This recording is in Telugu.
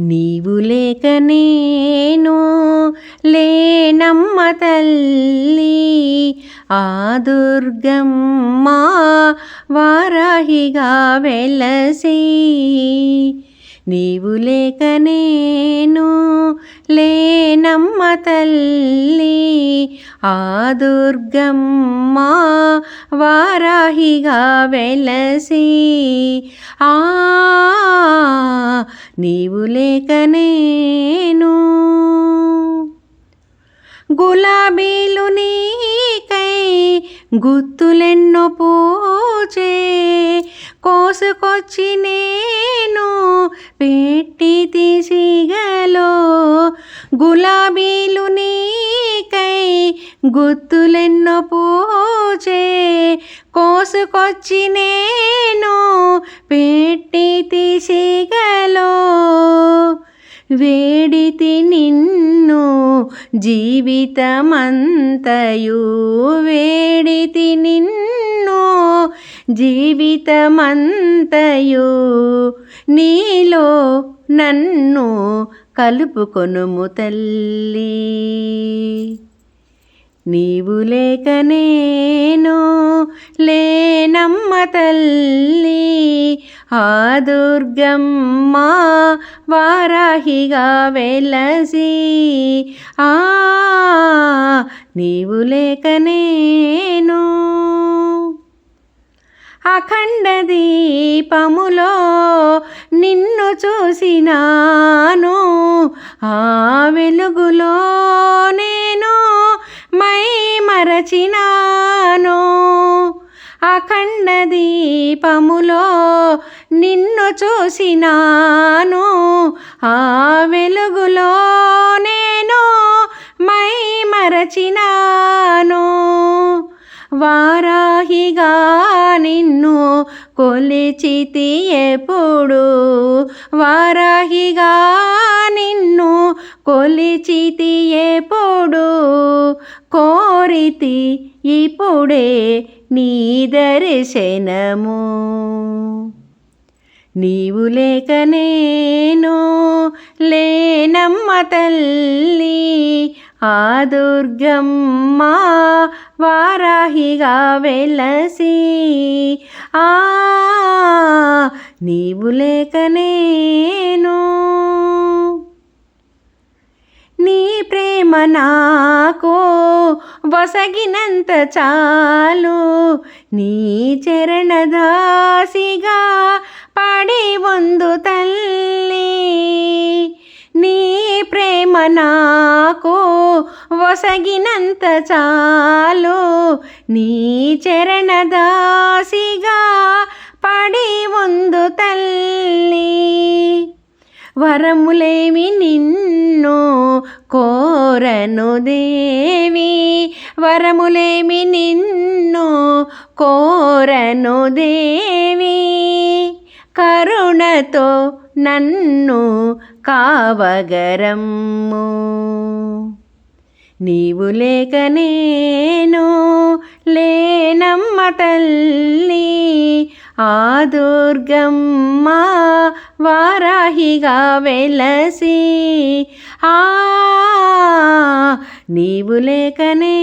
నీవు లేక నేను లేనమ్మ తల్లి ఆ దుర్గమ్మ వారాహిగా వెలసి. నీవు లేక నేను లేనమ్మ తల్లి ఆ దుర్గమ్మ వారాహిగా వెలసి. ఆ నీవు లేక నేను. గులాబీలు నీకై గుత్తులెన్నో పూచే కోసుకొచ్చి నేను. గుత్తులెన్నో పూచే కోసుకొచ్చి నేను పెట్టి తీసిగలో. వేడితి నిన్ను జీవితమంతయు వేడితి నిన్ను జీవితమంతయు. నీలో నన్ను కలుపుకొనుము తల్లి. నీవు లేక నేను లేనమ్మ తల్లి ఆ దుర్గమ్మ వారాహిగా వెలసి ఆ నీవు లేక నేను. అఖండ దీపములో నిన్ను చూసినాను ఆ వెలుగులో నేను మరచినాను అఖండ దీపములో నిన్ను చూసినాను. ఆ వెలుగులో నేను మై మరచినాను. వారాహిగా నిన్ను కొలిచితి ఎప్పుడు వారాహిగా నిన్ను కొలిచితి ఎప్పుడు కోరితి ఇప్పుడే నీ దర్శనము. నీవు లేక నేను లేనమ్మ తల్లి ఆ దుర్గమ్మ వారాహిగా వెలసి ఆ నీవు లేక నేను నీ ప్రేమ నాకు వసగినంత చాలు. నీ చరణదాసిగా పడి వందు తల్లి. నీ ప్రేమ నాకు వసగినంత చాలు. నీ చరణదాసిగా పడి వందు తల్లి. వరములేమి నిన్ను కోరను దేవి. వరములేమి నిన్ను కోరను దేవి. కరుణతో నన్ను కావగరమ్ము. నీవు లేక నేను లేనమ్మ తల్లి ఆ దుర్గమ్మ వారాహిగా వెలసి ఆ నీవు లేకనే